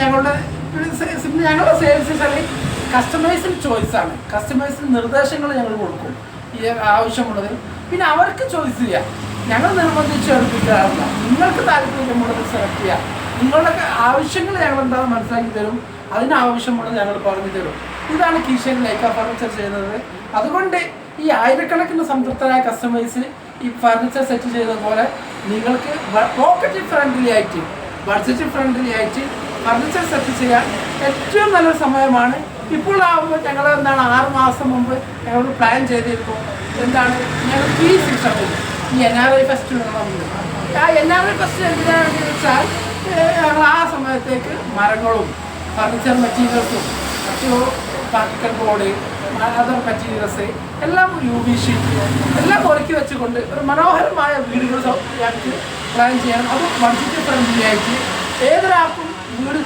ഞങ്ങളുടെ ഞങ്ങളുടെ സെയിൽസ് വെച്ചാൽ കസ്റ്റമേഴ്സിന് ചോയ്സ് ആണ്. കസ്റ്റമേഴ്സിന് നിർദ്ദേശങ്ങൾ ഞങ്ങൾ കൊടുക്കും. ഈ ആവശ്യമുള്ളത് പിന്നെ അവർക്ക് ചോയ്സ് ചെയ്യാം. ഞങ്ങൾ നിർബന്ധിച്ച് എടുപ്പിക്കാറില്ല നിങ്ങൾക്ക് താല്പര്യമുള്ളത് സെലക്ട് ചെയ്യാം. നിങ്ങളുടെ ആവശ്യങ്ങൾ ഞങ്ങൾ എന്താണെന്ന് മനസ്സിലാക്കി തരും? അതിന് ആവശ്യമുള്ളത് ഞങ്ങൾ പറഞ്ഞു തരും. ഇതാണ് കിഷൻ ലൈക്ക ഫർണിച്ചർ ചെയ്യുന്നത്. അതുകൊണ്ട് ഈ ആയിരക്കണക്കിന് സംതൃപ്തരായ കസ്റ്റമേഴ്സ് ഈ ഫർണിച്ചർ സെറ്റ് ചെയ്ത പോലെ നിങ്ങൾക്ക് പോക്കറ്റ് ഫ്രണ്ട്ലി ആയിട്ട് ബഡ്ജറ്റ് ഫ്രണ്ട്ലി ആയിട്ട് ഫർണിച്ചർ സെറ്റ് ചെയ്യാൻ ഏറ്റവും നല്ലൊരു സമയമാണ്. ഇപ്പോൾ ആകുമ്പോൾ ഞങ്ങൾ എന്താണ് ആറ് മാസം മുമ്പ് ഞങ്ങൾ പ്ലാൻ ചെയ്തിരുന്നു. എന്താണ്? ഞങ്ങൾക്ക് ഈ സീസൺ ഈ എൻ ആർ ഐ ഫെസ്റ്റ് ആ എൻ ആർ ഐ ഫെസ്റ്റ് എന്തിനാണെന്ന് വെച്ചാൽ ഞങ്ങൾ ആ സമയത്തേക്ക് മരങ്ങളും ഫർണിച്ചർ മെറ്റീരിയൽസും മറ്റു പാർട്ടിക്കൽ ബോർഡ് അതർ മെറ്റീരിയൽസ് എല്ലാം യു ഷീറ്റ് എല്ലാം ഒരുക്കി വെച്ചുകൊണ്ട് ഒരു മനോഹരമായ വീടുകൾ ഞങ്ങൾക്ക് പ്ലാൻ ചെയ്യാൻ അത് ബഡ്ജറ്റ് ഫ്രണ്ട്ലി ആയിട്ട്. ഏതൊരാൾക്കും കാണാൻ